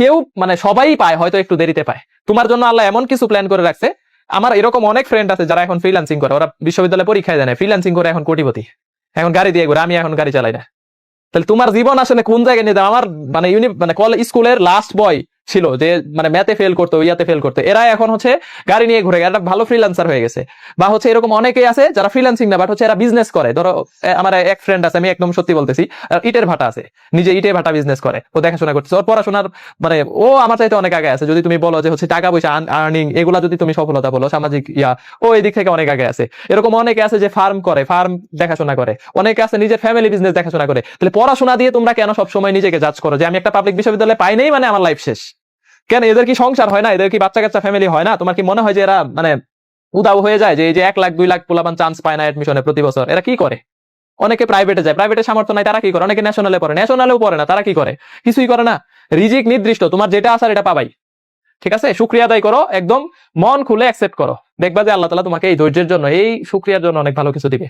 কেউ মানে সবাই পায়, হয়তো একটু দেরিতে পায়। তোমার জন্য আল্লাহ এমন কিছু প্ল্যান করে রাখছে। আমার এরকম অনেক ফ্রেন্ড আছে যারা এখন ফ্রিলান্সিং করে। ওরা বিশ্ববিদ্যালয়ে পরীক্ষায় দেয় ফ্রিলান্সিং করে এখন কোটিপতি। এখন গাড়ি দিয়ে ঘুরে, আমি এখন গাড়ি চালাই না। তাহলে তোমার জীবন আসলে কোন জায়গায় নিয়ে যাও? আমার মানে ইউনি মানে কলেজ স্কুলের লাস্ট বয় ছিল যে মানে ম্যাথে ফেল করতো, ইয়াতে ফেল করতো। এরা এখন হচ্ছে গাড়ি নিয়ে ঘুরে একটা ভালো ফ্রিল্যান্সার হয়ে গেছে। বা হচ্ছে এরকম অনেকেই আছে যারা ফ্রিল্যান্সিং না বাট হচ্ছে এরা বিজনেস করে। ধরো আমার এক ফ্রেন্ড আছে, আমি একদম সত্যি বলতেছি ইটের ভাটা আছে। নিজে ইটের ভাটা বিজনেস করে, ও দেখাশোনা করতেছে। ওর পড়াশোনার মানে ও আমার চাইতে অনেক আগে আছে। যদি তুমি বলো যে, হচ্ছে টাকা পয়সা আর্নিং এগুলা যদি তুমি সফলতা বলো, সামাজিক ইয়া, ও এই দিক থেকে অনেক আগে আছে। এরকম অনেকে আছে যে ফার্ম করে ফার্ম দেখাশোনা করে। অনেকে আছে নিজের ফ্যামিলি বিজনেস দেখাশোনা করে। তাহলে পড়াশোনা দিয়ে তোমরা কেন সবসময় নিজেকে জাজ করো? যে আমি একটা পাবলিক বিশ্ববিদ্যালয়ে পাই নেই মানে আমার লাইফ শেষ। কেন এদের কি সংসার হয় না? এদের কি বাচ্চা কাচ্চা ফ্যামিলি হয় না? তোমার কি মনে হয় যে এরা মানে উদাও হয়ে যায়? যে এই যে এক লাখ, দুই লাখ পোলাপান চান্স পায় না এডমিশনে প্রতি বছর, এরা কি করে? অনেকে প্রাইভেটে যায়। প্রাইভেটে সামর্থ্য নাই, তারা কি করে? অনেকে ন্যাশনালে পড়ে। ন্যাশনালেও পড়ে না, তারা কি করে? কিছুই করে না। রিজিক নির্দিষ্ট, তোমার যেটা আসার এটা পাবাই। ঠিক আছে? শুক্রিয়া আদায় করো, একদম মন খুলে অ্যাকসেপ্ট করো। দেখবা যে আল্লাহ তালা তোমাকে এই ধৈর্যের জন্য, এই শুক্রিয়ার জন্য অনেক ভালো কিছু দিবে।